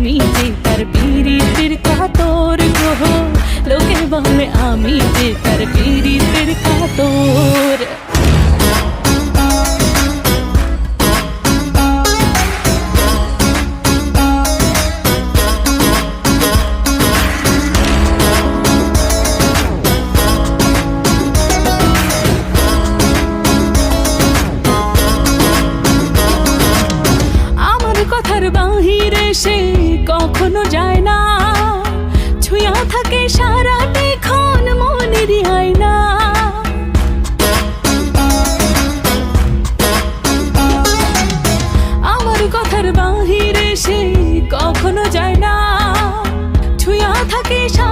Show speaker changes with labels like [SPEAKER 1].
[SPEAKER 1] আমি যে তার পীড়িতের কাতর গ্রহ লোকে বলে আমি যে কথার বাহিরে সে কখনো যায় না। ছুঁয়া থাকে সারা সারাটি ক্ষণ মনেরই আয়না। আমার কথার বাহিরে সে কখনো যায় না। ছুঁয়া থাকে সারা